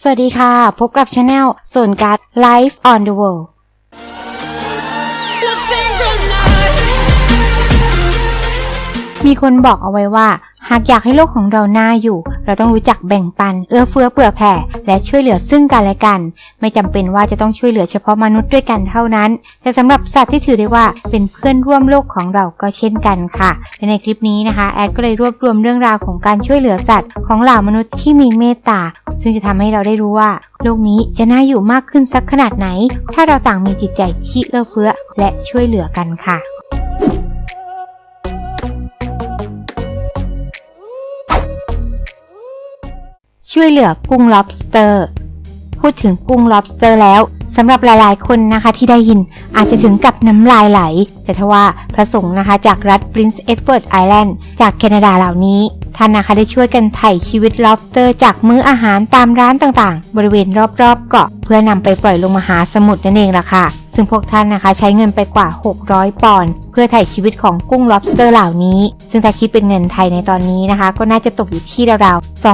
สวัสดีค่ะ พบกับช anel ส่วนการ Life on the World มีคนบอกเอาไว้ว่า หากอยากให้โลกของเราน่าอยู่ เราต้องรู้จักแบ่งปัน เอื้อเฟื้อเผื่อแผ่ และช่วยเหลือซึ่งกันและกัน ไม่จำเป็นว่าจะต้องช่วยเหลือเฉพาะมนุษย์ด้วยกันเท่านั้น แต่สำหรับสัตว์ที่ถือได้ว่าเป็นเพื่อนร่วมโลกของเราก็เช่นกันค่ะและในคลิปนี้นะคะ แอดก็เลยรวบรวมเรื่องราวของการช่วยเหลือสัตว์ ของเหล่ามนุษย์ที่มีเมตตา ซึ่งจะทำให้เราได้รู้ว่าโลกนี้จะน่าอยู่มากขึ้นสักขนาดไหน ถ้าเราต่างมีจิตใจที่เอื้อเฟื้อและช่วยเหลือกันค่ะ ช่วยเหลือกุ้ง lobster พูดถึงกุ้ง lobster แล้วสำหรับหลายๆ คนนะคะที่ได้ยินอาจจะถึงกับน้ำลายไหล แต่ทว่าพระสงฆ์นะคะจากรัฐ Prince Edward Island จากแคนาดาเหล่านี้ ท่านนะคะได้ช่วยกันไถ่ชีวิต lobster จากมื้ออาหารตามร้านต่างๆ บริเวณรอบๆ เกาะ เพื่อนำไปปล่อยลงมหาสมุทรนั่นเองล่ะค่ะ ซึ่งพวกท่านนะคะใช้เงินไปกว่า 600 ปอนด์เพื่อไถ่ชีวิตของกุ้ง lobster เหล่านี้ ซึ่งถ้าคิดเป็นเงินไทยในตอนนี้นะคะ ก็น่าจะตกอยู่ที่ราวๆ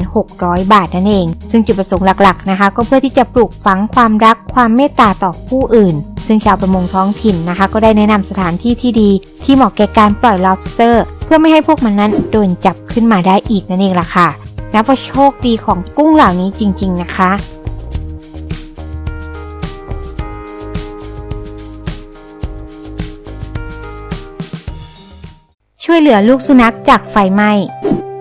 24,600 บาทนั่นเอง ซึ่งจุดประสงค์หลักๆนะคะ ก็เพื่อที่จะปลูกฝังความรักความเมตตาต่อผู้อื่น ซึ่งชาวประมงท้องถิ่นนะคะ ก็ได้แนะนำสถานที่ที่ดี ที่เหมาะแก่การปล่อย lobster เพื่อไม่ให้พวกมันนั้นโดนจับขึ้นมาได้อีกนั่นเองล่ะค่ะนับว่าโชคดีของกุ้งเหล่านี้จริง ๆ นะคะช่วยเหลือลูกสุนัขจากไฟไหม้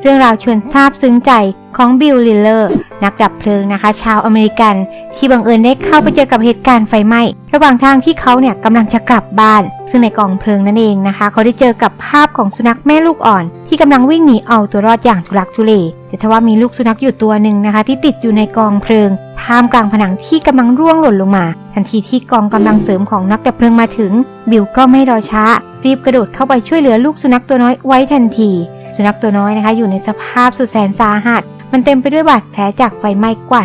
รื่องราวชวนซาบซึ้งใจของบิลลิเลอร์ นักดับเพลิงนะคะ ชาวอเมริกัน ที่บังเอิญได้เข้าไปเจอกับเหตุการณ์ไฟไหม้ ระหว่างทางที่เขาเนี่ยกำลังจะกลับบ้าน ซึ่งในกองเพลิงนั่นเองนะคะ เขาได้เจอกับภาพของสุนัขแม่ลูกอ่อน ที่กำลังวิ่งหนีเอาตัวรอดอย่างทุลักทุเลแต่ทว่ามีลูกสุนัขอยู่ตัวหนึ่งนะคะ ที่ติดอยู่ในกองเพลิง ท่ามกลางผนังที่กำลังร่วงหล่นลงมา ทันทีที่กองกำลังเสริมของนักดับเพลิงมาถึง บิลก็ไม่รอช้า รีบกระโดดเข้าไปช่วยเหลือลูกสุนัขตัวน้อยไว้ทันที สุนัขตัวน้อยนะคะ อยู่ในสภาพสุดแสนสาหัส มันเต็มไปด้วยบาดแผลจากไฟไหม้กว่า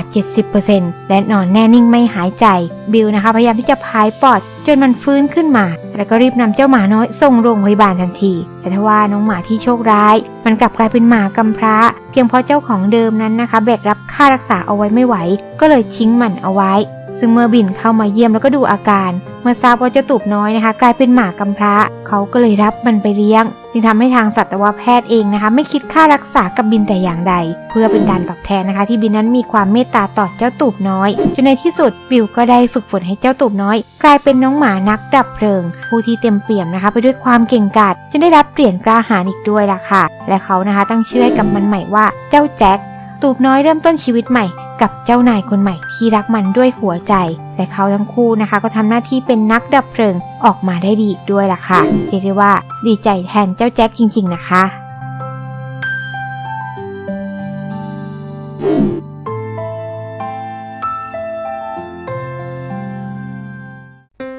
70%และนอนแน่นิ่งไม่หายใจ บิลนะคะพยายามที่จะพายปอด จนมันฟื้นขึ้นมา แล้วก็รีบนำเจ้าหมาน้อยส่งโรงพยาบาลทันที แต่ทว่าน้องหมาที่โชคร้าย มันกลับกลายเป็นหมากำพร้า เพียงเพราะเจ้าของเดิมนั้นนะคะ แบกรับค่ารักษาเอาไว้ไม่ไหว ก็เลยทิ้งมันเอาไว้ ซึ่งเมื่อบินเข้ามาเยี่ยมแล้วก็ดูอาการ เมื่อทราบว่าเจ้าตูบน้อยนะคะ กลายเป็นหมากำพร้าเขาก็เลยรับมันไปเลี้ยงจึงทำให้ทางสัตวแพทย์เองนะคะ ไม่คิดค่ารักษากับบินแต่อย่างใด เพื่อเป็นการตอบแทนนะคะ ที่บินนั้นมีความเมตตาต่อเจ้าตูบน้อยจนในที่สุดบิลก็ได้ฝึกฝนให้เจ้าตูบน้อย กลายเป็นน้องหมานักดับเพลิง ผู้ที่เต็มเปี่ยมนะคะ ไปด้วยความเก่งกาจจนได้รับเหรียญกล้าหาญอีกด้วยล่ะค่ะ และเขานะคะตั้งชื่อให้กับมันใหม่ว่าเจ้าแจ็คตูบน้อยเริ่มต้นชีวิตใหม่ กับเจ้านายคนใหม่ที่รักมันด้วยหัวใจ และเขาทั้งคู่นะคะ ก็ทำหน้าที่เป็นนักดับเพลิงออกมาได้ดีอีกด้วยล่ะค่ะเรียกได้ว่าดีใจแทนเจ้าแจ็คจริง ๆ นะคะ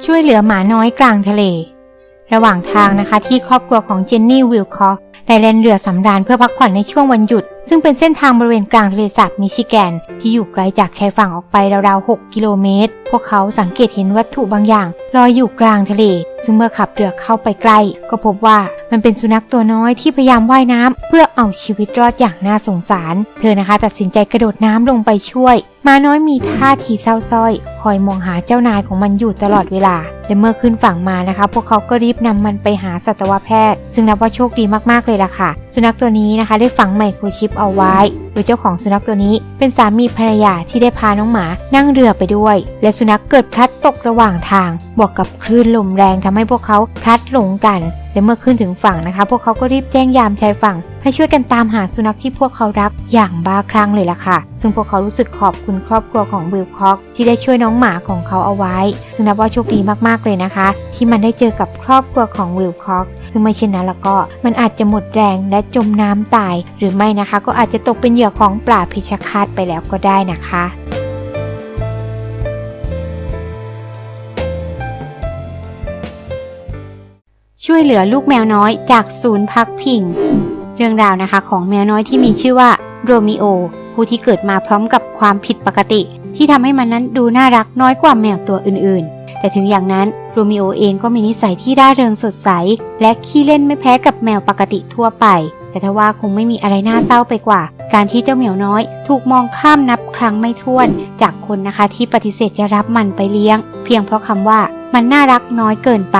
ช่วยเหลือหมาน้อยกลางทะเล ระหว่างทางนะคะที่ครอบครัวของเจนนี่วิลคอก ได้เล่นเรือสำราญเพื่อพักผ่อนในช่วงวันหยุด ซึ่งเป็นเส้นทางบริเวณกลางทะเลสาบมิชิแกน ที่อยู่ไกลจากชายฝั่งออกไปราวๆ 6 กิโลเมตร พวกเขาสังเกตเห็นวัตถุบางอย่างลอยอยู่กลางทะเล ซึ่งเมื่อขับเรือเข้าไปใกล้ ก็พบว่ามันเป็นสุนัขตัวน้อยที่พยายามว่ายน้ำเพื่อเอาชีวิตรอดอย่างน่าสงสาร เธอนะคะตัดสินใจกระโดดน้ำลงไปช่วยมาน้อยมีท่าทีเศร้าส้อยคอยมองหาเจ้านายของมันอยู่ตลอดเวลา และเมื่อขึ้นฝั่งมานะคะ พวกเขาก็รีบนำมันไปหาสัตวแพทย์ ซึ่งนับว่าโชคดีมากๆเลยล่ะค่ะ สุนัขตัวนี้นะคะ ได้ฝังไมโครชิปเอาไว้ โดยเจ้าของสุนัขตัวนี้ เป็นสามีภรรยาที่ได้พาน้องหมานั่งเรือไปด้วย และสุนัขเกิดพลัดตกระหว่างทาง บวกกับคลื่นลมแรงทำให้พวกเขาพลัดหลงกัน และเมื่อขึ้นถึงฝั่งนะคะ พวกเขาก็รีบแจ้งยามชายฝั่ง ให้ช่วยกันตามหาสุนัขที่พวกเขารักอย่างบ้าคลั่งเลยล่ะค่ะ ซึ่งพวกเขารู้สึกขอบคุณครอบครัวของวิลคอกที่ได้ช่วยน้องหมาของเขาเอาไว้ ซึ่งนับว่าโชคดีมากๆเลยนะคะ ที่มันได้เจอกับครอบครัวของวิลคอกซึ่งไม่เช่นนั้นแล้วก็มันอาจจะหมดแรงและจมน้ำตาย หรือไม่นะคะ ก็อาจจะตกเป็นเหยื่อของปลาเพชฌฆาตไปแล้วก็ได้นะคะ ช่วยเหลือลูกแมวน้อยจากศูนย์พักพิง เรื่องราวนะคะของแมวน้อยที่มีชื่อว่าโรมิโอผู้ที่เกิดมาพร้อมกับความผิดปกติ ที่ทำให้มันนั้นดูน่ารักน้อยกว่าแมวตัวอื่นๆ แต่ถึงอย่างนั้นโรมิโอเองก็มีนิสัยที่ร่าเริงสดใส และขี้เล่นไม่แพ้กับแมวปกติทั่วไป แต่ทว่าคงไม่มีอะไรน่าเศร้าไปกว่า การที่เจ้าเหมียวน้อย ถูกมองข้ามนับครั้งไม่ถ้วน จากคนนะคะที่ปฏิเสธจะรับมันไปเลี้ยง เพียงเพราะคำว่ามันน่ารักน้อยเกินไป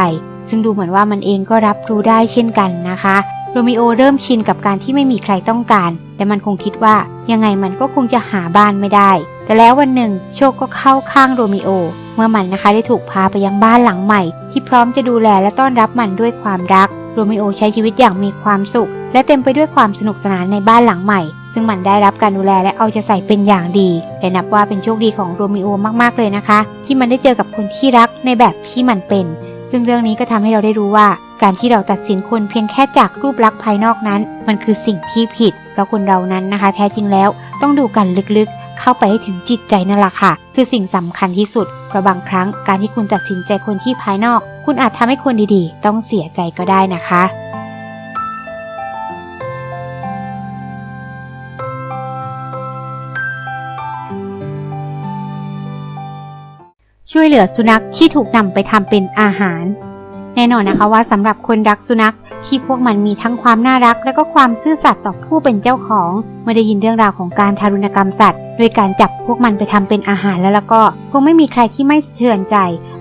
ซึ่งดูเหมือนว่ามันเองก็รับรู้ได้เช่นกันนะคะโรมิโอเริ่มชินกับการที่ไม่มีใครต้องการแต่มันคงคิดว่ายังไงมันก็คงจะหาบ้านไม่ได้ แต่แล้ววันหนึ่งโชคก็เข้าข้างโรมิโอ เมื่อมันนะคะได้ถูกพาไปยังบ้านหลังใหม่ ที่พร้อมจะดูแลและต้อนรับมันด้วยความรัก โรมิโอใช้ชีวิตอย่างมีความสุข และเต็มไปด้วยความสนุกสนานในบ้านหลังใหม่ ซึ่งมันได้รับการดูแลและเอาใจใส่เป็นอย่างดี และนับว่าเป็นโชคดีของโรมิโอมากๆเลยนะคะ ที่มันได้เจอกับคนที่รักในแบบที่มันเป็น ซึ่งเรื่องนี้ก็ทำให้เราได้รู้ว่า การที่เราตัดสินคนเพียงแค่จากรูปลักษณ์ภายนอกนั้น มันคือสิ่งที่ผิด เพราะคนเรานั้นนะคะ แท้จริงแล้ว ต้องดูกันลึกๆ เข้าไปให้ถึงจิตใจนั่นแหละค่ะ คือสิ่งสำคัญที่สุด เพราะบางครั้งการที่คุณตัดสินใจคนที่ภายนอก คุณอาจทำให้คนดีๆ ต้องเสียใจก็ได้นะคะ ช่วยเหลือสุนัขที่ถูกนำไปทำเป็นอาหาร แน่นอนนะคะว่าสำหรับคนรักสุนัขที่พวกมันมีทั้งความน่ารัก และก็ความซื่อสัตย์ต่อผู้เป็นเจ้าของ เมื่อได้ยินเรื่องราวของการทารุณกรรมสัตว์โดยการจับพวกมันไปทำเป็นอาหารแล้วแล้วก็คงไม่มีใครที่ไม่เทือนใจ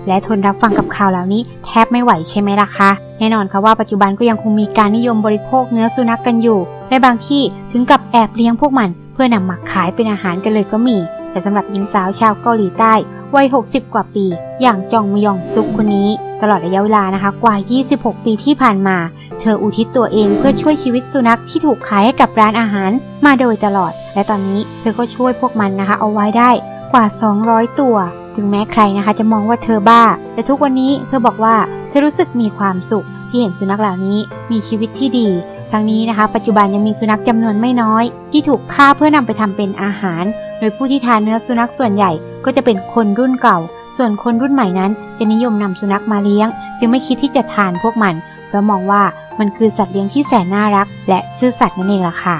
และทนรับฟังกับข่าวเหล่านี้ แทบไม่ไหวใช่ไหมล่ะคะแน่นอนค่ะว่าปัจจุบันก็ยังคงมีการนิยมบริโภคเนื้อสุนัขกกันอยู่ และบางที่ถึงกับแอบเลี้ยงพวกมัน เพื่อนำมาขายเป็นอาหารกันเลยก็มี แต่สำหรับหญิงสาวชาวเกาหลีใต้ วัย 60 กว่าปี อย่างจองมยองซุกคนนี้ ตลอดระยะเวลานะคะกว่า 26 ปีที่ผ่านมา เธออุทิศตัวเองเพื่อช่วยชีวิตสุนัขที่ถูกขายให้กับร้านอาหารมาโดยตลอด และตอนนี้เธอก็ช่วยพวกมันนะคะ เอาไว้ได้กว่า 200 ตัว ถึงแม้ใครนะคะจะมองว่าเธอบ้า แต่ทุกวันนี้เธอบอกว่าเธอรู้สึกมีความสุขที่เห็นสุนัขเหล่านี้มีชีวิตที่ดีทั้งนี้นะคะ ปัจจุบันยังมีสุนัขจำนวนไม่น้อย ที่ถูกฆ่าเพื่อนำไปทำเป็นอาหาร โดยผู้ที่ทานเนื้อสุนัขส่วนใหญ่ก็จะเป็นคนรุ่นเก่า ส่วนคนรุ่นใหม่นั้นจะนิยมนำสุนัขมาเลี้ยง จึงไม่คิดที่จะทานพวกมัน เพราะมองว่ามันคือสัตว์เลี้ยงที่แสนน่ารัก และซื่อสัตย์นั่นเองล่ะค่ะ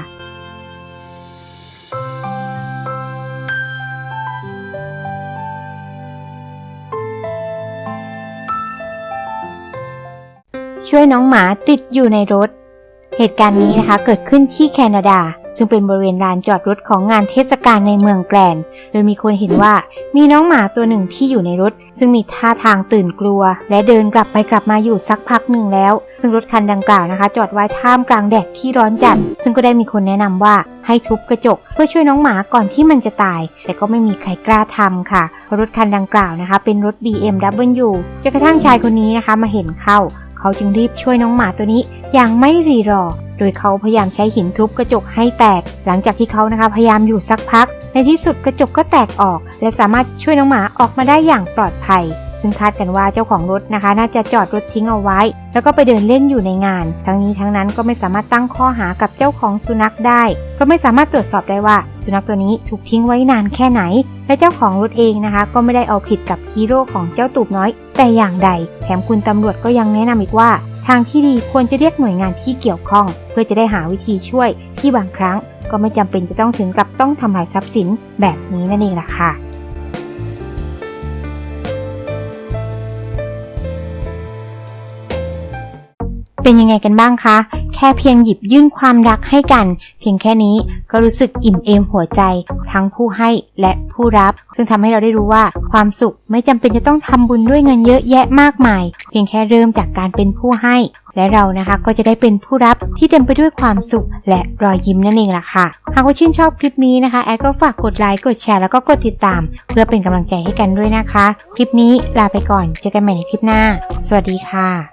ช่วยน้องหมาติดอยู่ในรถ เหตุการณ์นี้นะคะเกิดขึ้นที่แคนาดา ซึ่งเป็นบริเวณลานจอดรถของงานเทศกาลในเมืองแกลนโดยมีคนเห็นว่ามีน้องหมาตัวหนึ่งที่อยู่ในรถ ซึ่งมีท่าทางตื่นกลัว และเดินกลับไปกลับมาอยู่สักพักหนึ่งแล้ว ซึ่งรถคันดังกล่าวนะคะ จอดไว้ท่ามกลางแดดที่ร้อนจัด ซึ่งก็ได้มีคนแนะนำว่าให้ทุบกระจกเพื่อช่วยน้องหมาก่อนที่มันจะตาย แต่ก็ไม่มีใครกล้าทำค่ะเพราะรถคันดังกล่าวนะคะ เป็นรถ BMW จนกระทั่งชายคนนี้นะคะมาเห็นเข้า เขาจึงรีบช่วยน้องหมาตัวนี้อย่างไม่รีรอ โดยเขาพยายามใช้หินทุบกระจกให้แตก หลังจากที่เขานะคะพยายามอยู่สักพัก ในที่สุดกระจกก็แตกออก และสามารถช่วยน้องหมาออกมาได้อย่างปลอดภัย ซึ่งคาดกันว่าเจ้าของรถนะคะ น่าจะจอดรถทิ้งเอาไว้ แล้วก็ไปเดินเล่นอยู่ในงาน ทั้งนี้ทั้งนั้นก็ไม่สามารถตั้งข้อหากับเจ้าของสุนัขได้ เพราะไม่สามารถตรวจสอบได้ว่า สุนัขตัวนี้ถูกทิ้งไว้นานแค่ไหน และเจ้าของรถเองนะคะ ก็ไม่ได้เอาผิดกับฮีโร่ของเจ้าตูบน้อย แต่อย่างใด แถมคุณตำรวจก็ยังแนะนำอีกว่า ทางที่ดีควรจะเรียกหน่วยงานที่เกี่ยวข้อง เพื่อจะได้หาวิธีช่วยที่บางครั้ง ก็ไม่จำเป็นจะต้องถึงกับต้องทำลายทรัพย์สินแบบนี้นั่นเองล่ะค่ะ เป็นยังไงกันบ้างคะ แค่เพียงหยิบยื่นความรักให้กัน เพียงแค่นี้ก็รู้สึกอิ่มเอมหัวใจทั้งผู้ให้และผู้รับ ซึ่งทำให้เราได้รู้ว่าความสุขไม่จำเป็นจะต้องทำบุญด้วยเงินเยอะแยะมากมาย เพียงแค่เริ่มจากการเป็นผู้ให้ และเรานะคะก็จะได้เป็นผู้รับที่เต็มไปด้วยความสุขและรอยยิ้มนั่นเองล่ะค่ะ หากว่าชื่นชอบคลิปนี้นะคะแอดก็ฝากกดไลค์กดแชร์แล้วก็กดติดตาม เพื่อเป็นกำลังใจให้กันด้วยนะคะ คลิปนี้ลาไปก่อนเจอกันใหม่ในคลิปหน้า สวัสดีค่ะ